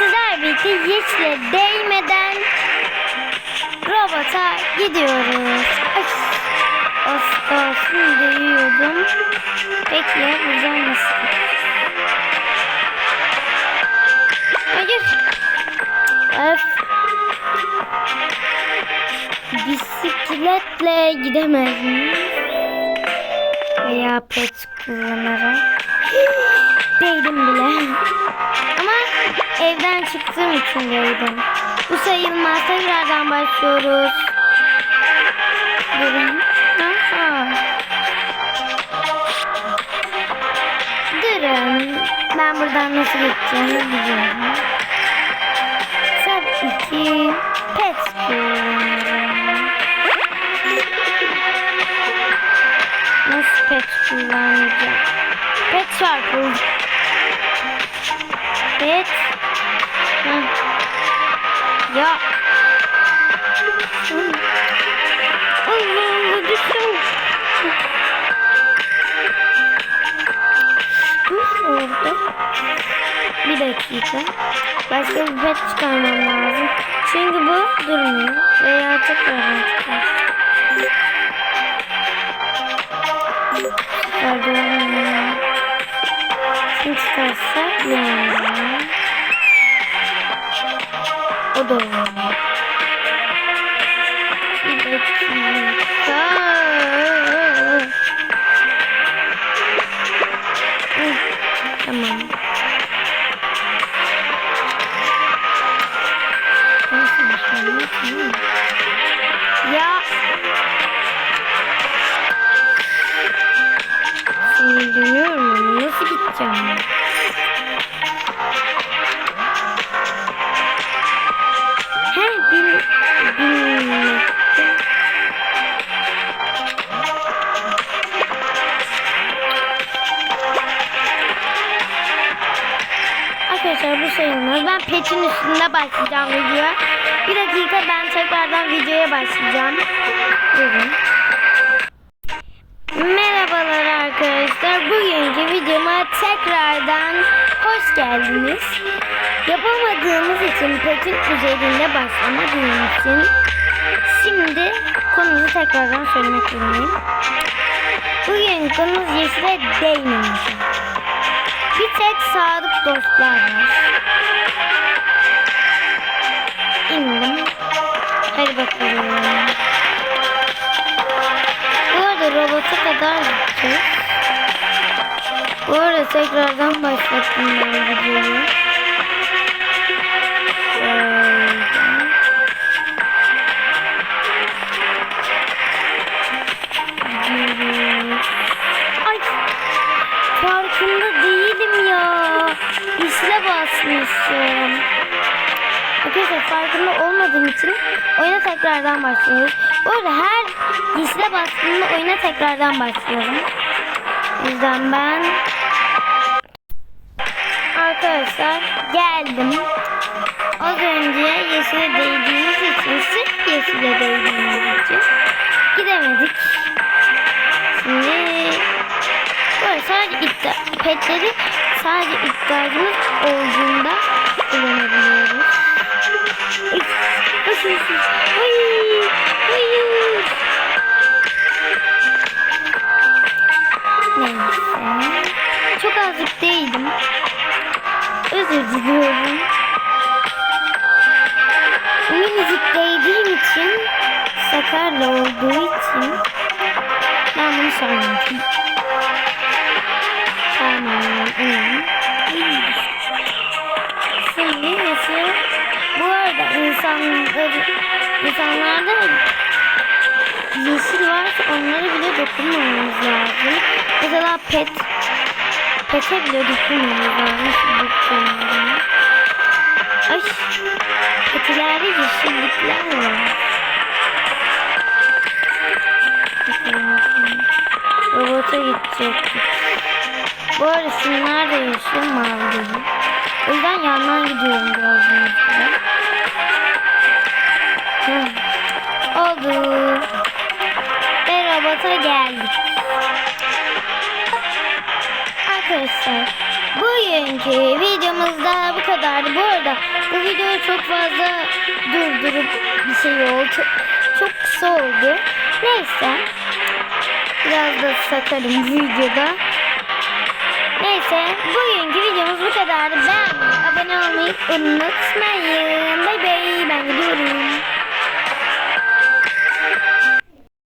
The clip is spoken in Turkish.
sizler birlikte yeşile değmeden robota gidiyoruz. Ay, az kalsın değiyordum. Peki ya buradan nasıl? Hayır. Öf. Bisikletle gidemez miyiz? Veya pet kullanarak. Değdim bile. Ama evden çıktığım için değdim. Bu sayılmaz. Tekrardan başlıyoruz. Durun. Ben buradan nasıl geçeceğimi biliyorum. Tabii ki pet kullanırım. Nasıl pet kullanacağım? Pet çarpıldı. Ya. Allah Allah düştüm. Dur orada. Bir dakika. Başka bir pet çıkarmam lazım. Çünkü bu durmuyor. Veya tekrar çıkar. Pardon. Kim çıkarsa yani. O da olmuyor. Bir dakika. Tamam. Ya. Sinirleniyorum ama nasıl gideceğim? Sayılmaz. Ben petin üstünde başlayacağım videoya. Bir dakika ben tekrardan videoya başlayacağım. Buyurun. Merhabalar arkadaşlar. Bugünkü videoma tekrardan hoş geldiniz. Yapamadığımız için petin üzerinde başlamadığım için şimdi konumuzu tekrardan söylemek zorundayım. Bugün konumuz yeşile değmemiş. Tek sadık dostlar var. İndim. Hadi bakalım. Bu arada robota kadar gideceğiz. Bu arada tekrardan başlattım ben videoyu. Ay farkında basmışım. Arkadaşlar farkında olmadığım için oyuna tekrardan başlıyoruz. Bu arada her yeşile bastığımda oyuna tekrardan başlıyorum. O yüzden ben arkadaşlar geldim. Az önce yeşile değdiğimiz için sırf yeşile değdiğimiz için gidemedik. Şimdi böyle sadece iddia, petleri sadece ihtiyacımız olduğunda kullanabiliyoruz. Üf. Hayır, hayır. Neyse. Çok azıcık değdim. Özür diliyorum. Minicik değdiğim için sakarla olduğu için ben bunu saymadım. Arada insanlar insanlarda yeşil varsa onlara bile dokunmamamız lazım. Mesela pet pete bile dokunmamamız lazım. Ay petilerde yeşillikler var. Robota gidecektik. Bu arada şunlar da yeşil mavi. O yüzden yandan gidiyorum gibi. Heh. Oldu. Ve robota geldik. Arkadaşlar bugünkü videomuzda bu kadardı. Bu arada bu videoyu çok fazla durdurup bir şey oldu. Çok kısa oldu. Neyse. Biraz da sakarım videoda. Neyse bugünkü videomuz bu kadardı. Beğenmeyi, abone olmayı unutmayın. Bay bay ben gidiyorum.